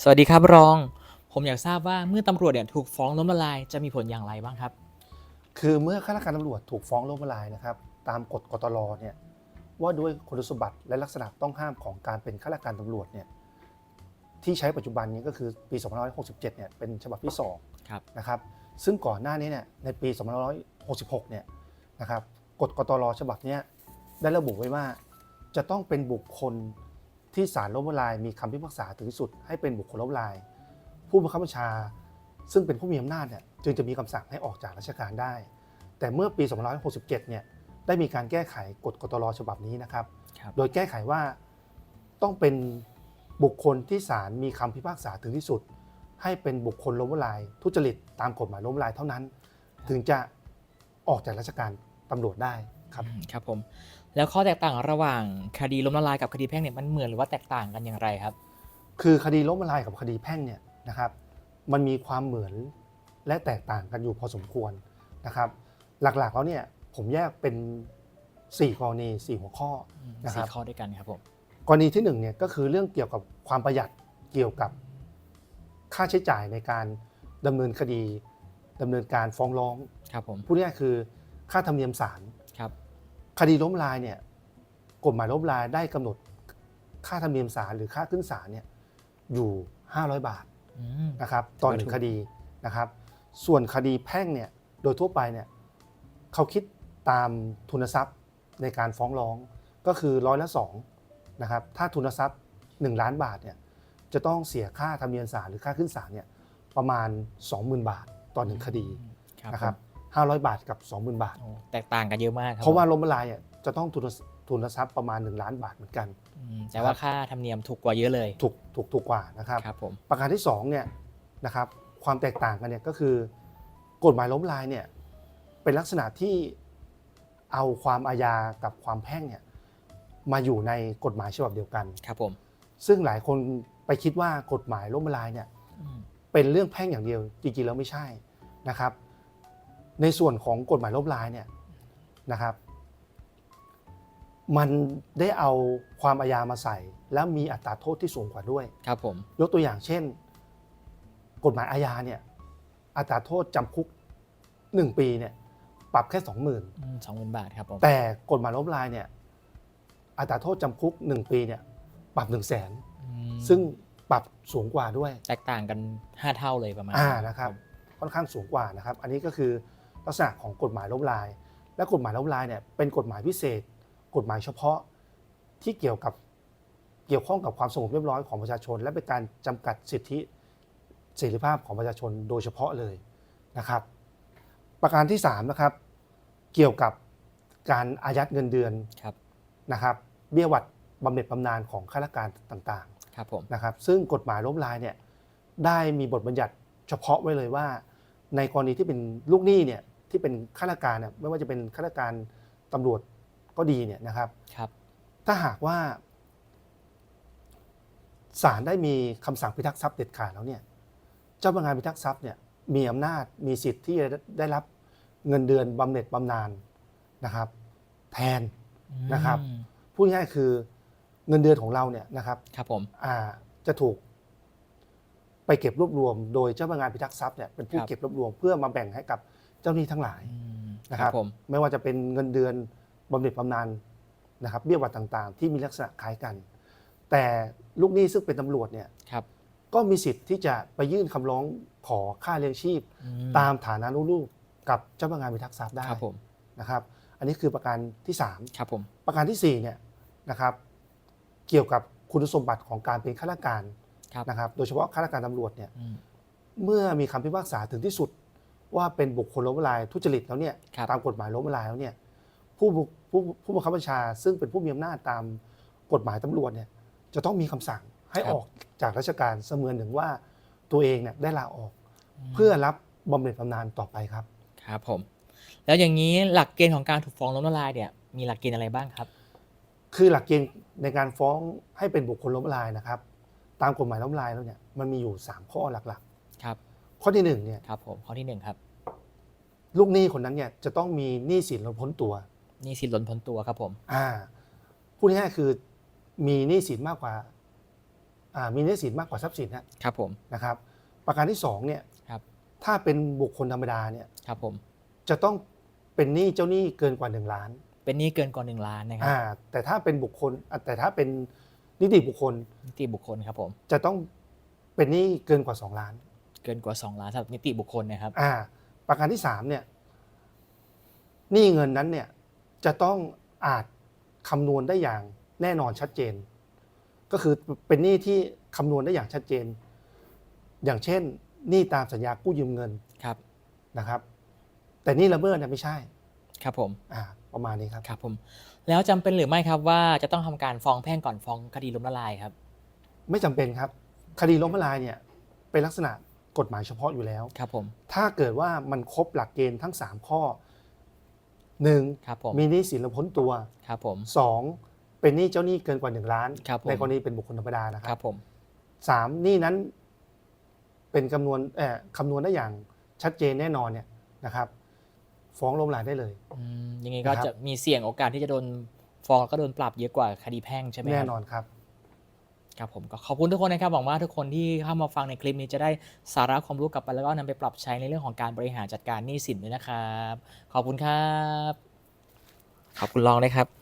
สวัสดีครับรอง ผมอยากทราบว่าเมื่อตำรวจเนี่ยถูกฟ้องล้มละลายจะมีผลอย่างไรบ้างครับ คือเมื่อข้าราชการตำรวจถูกฟ้องล้มละลายนะครับ ตามกฎกตลเนี่ยว่าด้วยคุณสมบัติและลักษณะต้องห้ามของการเป็นข้าราชการตำรวจเนี่ยที่ใช้ปัจจุบันนี้ก็คือปี 2567 เนี่ยเป็นฉบับที่ครับ 2นะครับ ซึ่งก่อนหน้านี้เนี่ยในปี 2566 เนี่ยนะครับกฎกตลฉบับเนี้ยได้ระบุไว้ว่าจะต้องเป็นบุคคล ที่ศาลล้มละลายมีคำพิพากษาถึงที่สุดให้เป็นบุคคลล้มละลาย ผู้บังคับบัญชา ซึ่งเป็นผู้มีอำนาจเนี่ยจึงจะมีคำสั่งให้ออกจากราชการได้ แต่เมื่อปี 2567 เนี่ยได้มีการแก้ไขกฎกตลฉบับนี้นะครับครับ โดยแก้ไขว่าต้องเป็นบุคคลที่ศาลมีคำพิพากษาถึงที่สุด ให้เป็นบุคคลล้มละลาย ทุจริตตามกฎหมายล้มละลายเท่านั้น ถึงจะออกจากราชการตำรวจได้ ครับอืมครับผม แล้วข้อแตกต่างระหว่างคดีล้มละลายกับคดีแพ่งเนี่ยมันเหมือนหรือว่าแตกต่างกันอย่างไรครับ คือคดีล้มละลายกับคดีแพ่งเนี่ยนะครับ มันมีความเหมือนและแตกต่างกันอยู่พอสมควรนะครับ หลักๆแล้วเนี่ยผมแยกเป็น 4 กรณี 4 หัวข้อนะครับสี่ข้อด้วยกันครับผมกรณีที่1เนี่ยก็คือเรื่องเกี่ยวกับความประหยัดเกี่ยวกับค่าใช้จ่ายในการดำเนินคดีดำเนินการฟ้องร้องครับผมพูดง่ายๆคือค่าธรรมเนียมศาล ครับคดีล้มละลายเนี่ยกฎหมายล้มละลายได้กำหนดค่าธรรมเนียมศาลหรือค่าขึ้นศาลเนี่ยอยู่ 500 บาทอืมนะครับต่อหนึ่ถืงอว่าถูกคดีนะครับ ส่วนคดีแพ่งเนี่ยโดยทั่วไปเนี่ยเขาคิดตามทุนทรัพย์ในการฟ้องร้องก็คือร้อยละสองนะครับถ้าทุนทรัพย์ 1 ล้านบาทเนี่ยจะต้องเสียค่าธรรมเนียมศาลหรือค่าขึ้นศาลเนี่ยประมาณ 20,000 บาทต่อหนึ่งคดีครับนะครับผม 500 บาทกับ 20,000 บาทโอ้แตกต่างกันเยอะมากคบเพราะว่าผมล้มละลายเนี่ยจะต้องทุนทุนทรัพย์ประมาณ 1 ล้านบาทเหมือนกันอืมแต่ว่าค่าธรรมเนียมถูกกว่าเยอะเลยถูกถูกถูกกว่านะครับครับผมประการที่2เนี่ยนะครับความแตกต่างกันเนี่ยก็คือกฎหมายล้มละลายเนี่ยเป็นลักษณะที่เอาความอาญากับความแพ่งเนี่ยมาอยู่ในกฎหมายฉบับเดียวกันครับผมซึ่งหลายคนไปคิดว่ากฎหมายล้มละลายเนี่ยอืมเป็นเรื่องแพ่งอย่างเดียวจริงๆแล้วไม่ใช่นะครับ ในส่วนของกฎหมายล้มละลายเนี่ยนะครับ มันได้เอาความอาญามาใส่ แล้วมีอัตราโทษที่สูงกว่าด้วย ครับผม ยกตัวอย่างเช่น กฎหมายอาญาเนี่ยอัตราโทษจำคุก 1 ปีเนี่ยปรับแค่ 20,000 สองหมื่นบาทครับผม แต่กฎหมายล้มละลายเนี่ยอัตราโทษจำคุก 1 ปีเนี่ยปรับ 1 0 0 0 0แสนอืมซึ่งปรับสูงกว่าด้วยแตกต่างกัน 5 เท่าเลยประมาณอ่านะครับค่อนข้างสูงกว่านะครับ อันนี้ก็คือ ลักษณะของกฎหมายล้มละลาย และกฎหมายล้มละลายเนี่ยเป็นกฎหมายพิเศษ กฎหมายเฉพาะที่เกี่ยวกับเกี่ยวข้องกับความสงบเรียบร้อยของประชาชน และเป็นการจำกัดสิทธิเสรีภาพของประชาชนโดยเฉพาะเลยนะครับ ประการที่3นะครับเกี่ยวกับการอายัดเงินเดือนครับนะครับ เบี้ยหวัดบำเหน็จบำนาญของข้าราชการต่างๆครับผมนะครับ ซึ่งกฎหมายล้มละลายเนี่ยได้มีบทบัญญัติเฉพาะไว้เลยว่า ในกรณีที่เป็นลูกหนี้เนี่ย ที่เป็นข้าราชการเนี่ยไม่ว่าจะเป็นข้าราชการตำรวจก็ดีเนี่ยนะครับ ครับ ถ้าหากว่าศาลได้มีคำสั่งพิทักษ์ทรัพย์เด็ดขาดแล้วเนี่ยเจ้าพนักงานพิทักษ์ทรัพย์เนี่ยมีอำนาจมีสิทธิ์ที่จะได้รับเงินเดือนบำเหน็จบำนาญนะครับ แทน นะครับ อืมพูดง่ายๆคือเงินเดือนของเราเนี่ยนะครับ ครับผม อ่าจะถูกไปเก็บรวบรวม โดยเจ้าพนักงานพิทักษ์ทรัพย์เนี่ยเป็นผู้ครับ เก็บรวบรวมเพื่อมาแบ่งให้กับ เจ้าหนี้ทั้งหลายอืมนะครับผมไม่ว่าจะเป็นเงินเดือนบำเหน็จบำนาญนะครับเบี้ยหวัดต่างๆ ที่มีลักษณะคล้ายกัน แต่ลูกหนี้ซึ่งเป็นตำรวจเนี่ยครับก็มีสิทธิ์ที่จะไปยื่นคำร้องขอค่าเลี้ยงชีพอืตามฐานะลูกๆกับเจ้าพนักงานพิทักษ์ทรัพย์ได้ครับผมนะครับอันนี้คือประการที่สามครับผมประการที่สี่เนี่ยนะครับเกี่ยวกับคุณสมบัติของการเป็นข้าราชการครับนะครับ โดยเฉพาะข้าราชการตำรวจเนี่ยอืมเมื่อมีคำพิพากษาถึงที่สุด ว่าเป็นบุคคลล้มละลายทุจริตแล้วเนี่ยครับ ตามกฎหมายล้มละลายแล้วเนี่ยผู้บุผู้ผู้บังคับบัญชา ซึ่งเป็นผู้มีอำนาจตามกฎหมายตำรวจเนี่ยจะต้องมีคำสั่งให้ออกจากราชการเสมือนหนึ่งว่าตัวเองเนี่ยได้ลาออก เพื่อรับบำเหน็จบำนาญต่อไปครับ ครับผม แล้วอย่างนี้หลักเกณฑ์ของการถูกฟ้องล้มละลายเนี่ยมีหลักเกณฑ์อะไรบ้างครับ คือหลักเกณฑ์ในการฟ้องให้เป็นบุคคลล้มละลายนะครับ ตามกฎหมายล้มละลายแล้วเนี่ยมันมีอยู่ 3 ข้อหลักครับ ๆ ข้อที่หนึ่งเนี่ยครับผมข้อที่หนึ่งครับ ลูกหนี้คนนั้นเนี่ยจะต้องมีหนี้สินล้นพ้นตัวหนี่สินล้นพ้นตัวครับผม อ่าพูดง่ายๆคือมีหนี้สินมากกว่าอ่ามีหนี้สินมากกว่าทรัพย์สินนะครับผม นะครับ ประการที่สองเนี่ยครับ ถ้าเป็นบุคคลธรรมดาเนี่ยครับผม จะต้องเป็นหนี้เจ้าหนี้เกินกว่า1ล้านเป็นหนี้เกินกว่าหนึ่งล้านนะครับอ่าแต่ถ้าเป็นบุคคลอะแต่ถ้าเป็นนิติบุคคลนิติบุคคลครับผม จะต้องเป็นหนี้เกินกว่า2ล้าน เกินกว่า2ล้านสำหรับนิติบุคคลนะครับ อ่า ประการที่สามเนี่ยหนี้เงินนั้นเนี่ยจะต้องอาจคำนวณได้อย่างแน่นอนชัดเจน ก็คือเป็นหนี้ที่คำนวณได้อย่างชัดเจน อย่างเช่นหนี้ตามสัญญากู้ยืมเงินครับนะครับ แต่หนี้ละเมิดเนี่ยไม่ใช่ ครับผมอ่าประมาณนี้ครับครับผมแล้วจำเป็นหรือไม่ครับว่าจะต้องทำการฟ้องแพ่งก่อนฟ้องคดีล้มละลายครับ ไม่จำเป็นครับ คดีล้มละลายเนี่ยเป็นลักษณะ กฎหมายเฉพาะอยู่แล้ว ครับผม ถ้าเกิดว่ามันครบหลักเกณฑ์ทั้ง 3 ข้อหนึ่งครับผมมีหนี้สินและพ้นตัว ครับผมสองเป็นหนี้เจ้าหนี้เกินกว่า 1 ล้าน ครับผม ในกรณีเป็นบุคคลธรรมดานะคครัรับบผม สามหนี้นั้นเป็นคำนวณเอ่อคำนวณได้อย่างชัดเจนแน่นอนเนี่ยนะครับ ฟ้องล้มละลายได้เลย อืมอย่างนี้ก็นะครับ จะมีเสี่ยงโอกาสที่จะโดนฟ้องแล้วก็โดนปรับเยอะกว่าคดีแพ่งใช่ไหมครับ แน่นอนครับ ครับผมก็ขอบคุณทุกคนนะครับหวังว่าทุกคนที่เข้ามาฟังในคลิปนี้จะได้สาระความรู้กลับไปแล้วก็นำไปปรับใช้ในเรื่องของการบริหารจัดการหนี้สินด้วยนะครับ ขอบคุณครับ ขอบคุณลองด้วยครับ